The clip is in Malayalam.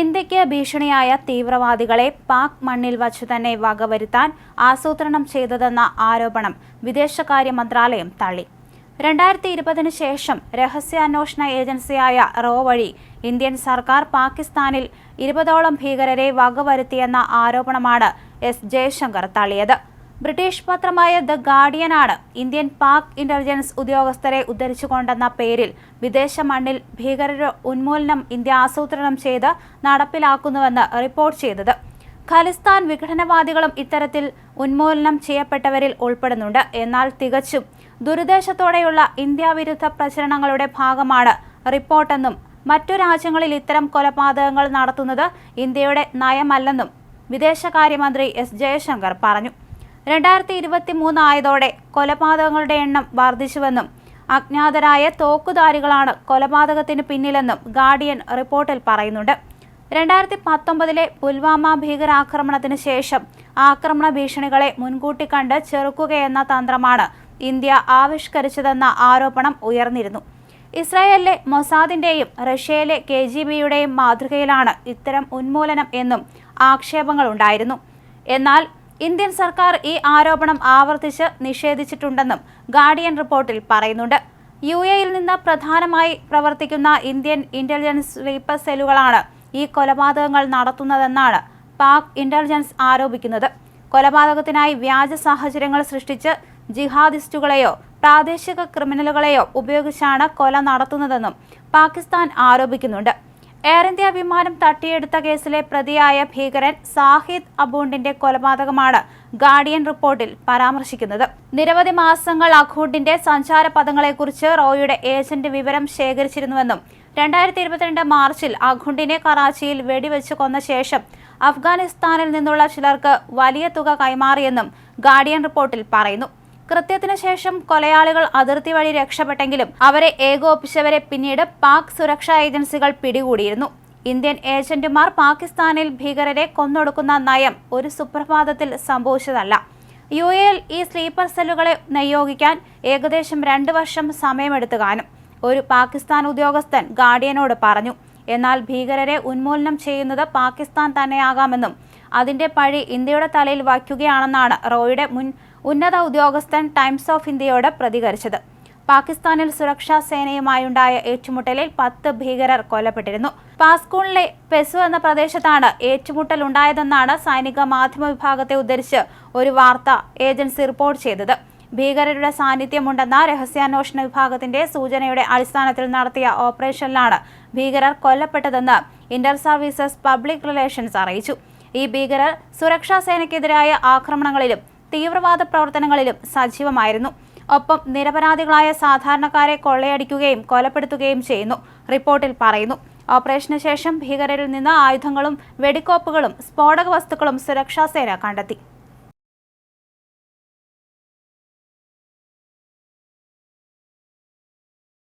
ഇന്ത്യയ്ക്ക് ഭീഷണിയായ തീവ്രവാദികളെ പാക് മണ്ണിൽ വച്ചു തന്നെ വകവരുത്താൻ ആസൂത്രണം ചെയ്തതെന്ന ആരോപണം വിദേശകാര്യ മന്ത്രാലയം തള്ളി. രണ്ടായിരത്തി ഇരുപതിന് ശേഷം രഹസ്യാന്വേഷണ ഏജൻസിയായ റോ വഴി ഇന്ത്യൻ സർക്കാർ പാകിസ്ഥാനിൽ ഇരുപതോളം ഭീകരരെ വകവരുത്തിയെന്ന ആരോപണമാണ് എസ് ജയശങ്കർ തള്ളിയത്. ബ്രിട്ടീഷ് പത്രമായ ദ ഗാർഡിയനാണ് ഇന്ത്യൻ പാക് ഇന്റലിജൻസ് ഉദ്യോഗസ്ഥരെ ഉദ്ധരിച്ചുകൊണ്ടെന്ന പേരിൽ വിദേശ മണ്ണിൽ ഭീകരരുടെ ഉന്മൂലനം ഇന്ത്യ ആസൂത്രണം ചെയ്ത് നടപ്പിലാക്കുന്നുവെന്ന് റിപ്പോർട്ട് ചെയ്തത്. ഖലിസ്ഥാൻ വിഘടനവാദികളും ഇത്തരത്തിൽ ഉന്മൂലനം ചെയ്യപ്പെട്ടവരിൽ ഉൾപ്പെടുന്നുണ്ട്. എന്നാൽ തികച്ചും ദുരുദ്ദേശത്തോടെയുള്ള ഇന്ത്യ വിരുദ്ധ പ്രചരണങ്ങളുടെ ഭാഗമാണ് റിപ്പോർട്ടെന്നും മറ്റു രാജ്യങ്ങളിൽ ഇത്തരം കൊലപാതകങ്ങൾ നടത്തുന്നത് ഇന്ത്യയുടെ നയമല്ലെന്നും വിദേശകാര്യമന്ത്രി എസ് ജയശങ്കർ പറഞ്ഞു. രണ്ടായിരത്തി ഇരുപത്തി മൂന്ന് ആയതോടെ കൊലപാതകങ്ങളുടെ എണ്ണം വർദ്ധിച്ചുവെന്നും അജ്ഞാതരായ തോക്കുധാരികളാണ് കൊലപാതകത്തിന് പിന്നിലെന്നും ഗാർഡിയൻ റിപ്പോർട്ടിൽ പറയുന്നുണ്ട്. രണ്ടായിരത്തി പത്തൊമ്പതിലെ പുൽവാമ ഭീകരാക്രമണത്തിന് ശേഷം ആക്രമണ ഭീഷണികളെ മുൻകൂട്ടി കണ്ട് ചെറുക്കുകയെന്ന തന്ത്രമാണ് ഇന്ത്യ ആവിഷ്കരിച്ചതെന്ന ആരോപണം ഉയർന്നിരുന്നു. ഇസ്രായേലിലെ മൊസാദിന്റെയും റഷ്യയിലെ കെ ജി ബിയുടെയും മാതൃകയിലാണ് ഇത്തരം ഉന്മൂലനം എന്നും ആക്ഷേപങ്ങളുണ്ടായിരുന്നു എന്നാൽ ഇന്ത്യൻ സർക്കാർ ഈ ആരോപണം ആവർത്തിച്ച് നിഷേധിച്ചിട്ടുണ്ടെന്നും ഗാർഡിയൻ റിപ്പോർട്ടിൽ പറയുന്നുണ്ട്. യു എയിൽ നിന്ന് പ്രധാനമായി പ്രവർത്തിക്കുന്ന ഇന്ത്യൻ ഇന്റലിജൻസ് സ്ലീപ്പർ സെല്ലുകളാണ് ഈ കൊലപാതകങ്ങൾ നടത്തുന്നതെന്നാണ് പാക് ഇന്റലിജൻസ് ആരോപിക്കുന്നത്. കൊലപാതകത്തിനായി വ്യാജ സാഹചര്യങ്ങൾ സൃഷ്ടിച്ച് ജിഹാദിസ്റ്റുകളെയോ പ്രാദേശിക ക്രിമിനലുകളെയോ ഉപയോഗിച്ചാണ് കൊല നടത്തുന്നതെന്നും പാകിസ്ഥാൻ ആരോപിക്കുന്നുണ്ട്. എയർ ഇന്ത്യ വിമാനം തട്ടിയെടുത്ത കേസിലെ പ്രതിയായ ഭീകരൻ സാഹിദ് അബൂണ്ടിന്റെ കൊലപാതകമാണ് ഗാർഡിയൻ റിപ്പോർട്ടിൽ പരാമർശിക്കുന്നത്. നിരവധി മാസങ്ങൾ അഖൂണ്ടിന്റെ സഞ്ചാര പദങ്ങളെക്കുറിച്ച് റോയുടെ ഏജന്റ് വിവരം ശേഖരിച്ചിരുന്നുവെന്നും രണ്ടായിരത്തി ഇരുപത്തിരണ്ട് മാർച്ചിൽ അഖുണ്ടിനെ കറാച്ചിയിൽ വെടിവെച്ച് കൊന്ന ശേഷം അഫ്ഗാനിസ്ഥാനിൽ നിന്നുള്ള ചിലർക്ക് വലിയ തുക കൈമാറിയെന്നും ഗാർഡിയൻ റിപ്പോർട്ടിൽ പറയുന്നു. കൃത്യത്തിന് ശേഷം കൊലയാളികൾ അതിർത്തി വഴി രക്ഷപ്പെട്ടെങ്കിലും അവരെ ഏകോപിച്ചവരെ പിന്നീട് പാക് സുരക്ഷാ ഏജൻസികൾ പിടികൂടിയിരുന്നു. ഇന്ത്യൻ ഏജന്റുമാർ പാകിസ്ഥാനിൽ ഭീകരരെ കൊന്നൊടുക്കുന്ന നയം ഒരു സുപ്രഭാതത്തിൽ സംഭവിച്ചതല്ല. യു എയിൽ ഈ സ്ലീപ്പർ സെല്ലുകളെ നിയോഗിക്കാൻ ഏകദേശം രണ്ട് വർഷം സമയമെടുത്തു കാണും. ഒരു പാകിസ്ഥാൻ ഉദ്യോഗസ്ഥൻ ഗാർഡിയനോട് പറഞ്ഞു എന്നാൽ ഭീകരരെ ഉന്മൂലനം ചെയ്യുന്നത് പാകിസ്ഥാൻ തന്നെയാകാമെന്നും അതിന്റെ പഴി ഇന്ത്യയുടെ തലയിൽ വയ്ക്കുകയാണെന്നാണ് റോയുടെ മുൻ ഉന്നത ഉദ്യോഗസ്ഥൻ ടൈംസ് ഓഫ് ഇന്ത്യയോട് പ്രതികരിച്ചത്. പാകിസ്ഥാനിൽ സുരക്ഷാ സേനയുമായുണ്ടായ ഏറ്റുമുട്ടലിൽ പത്ത് ഭീകരർ കൊല്ലപ്പെട്ടിരുന്നു. പാസ്കൂണിലെ പെസു എന്ന പ്രദേശത്താണ് ഏറ്റുമുട്ടൽ ഉണ്ടായതെന്നാണ് സൈനിക മാധ്യമ വിഭാഗത്തെ ഉദ്ധരിച്ച് ഒരു വാർത്ത ഏജൻസി റിപ്പോർട്ട് ചെയ്തത്. ഭീകരരുടെ സാന്നിധ്യമുണ്ടെന്ന രഹസ്യാന്വേഷണ വിഭാഗത്തിന്റെ സൂചനയുടെ അടിസ്ഥാനത്തിൽ നടത്തിയ ഓപ്പറേഷനിലാണ് ഭീകരർ കൊല്ലപ്പെട്ടതെന്ന് ഇന്റർ സർവീസസ് പബ്ലിക് റിലേഷൻസ് അറിയിച്ചു. ഈ ഭീകരർ സുരക്ഷാ സേനയ്ക്കെതിരായ ആക്രമണങ്ങളിലും തീവ്രവാദ പ്രവർത്തനങ്ങളിലും സജീവമായിരുന്നു. ഒപ്പം നിരപരാധികളായ സാധാരണക്കാരെ കൊള്ളയടിക്കുകയും കൊലപ്പെടുത്തുകയും ചെയ്യുന്നു റിപ്പോർട്ടിൽ പറയുന്നു. ഓപ്പറേഷന് ശേഷം ഭീകരരിൽ നിന്ന് ആയുധങ്ങളും വെടിക്കോപ്പുകളും സ്ഫോടക വസ്തുക്കളും സുരക്ഷാസേന കണ്ടെത്തി.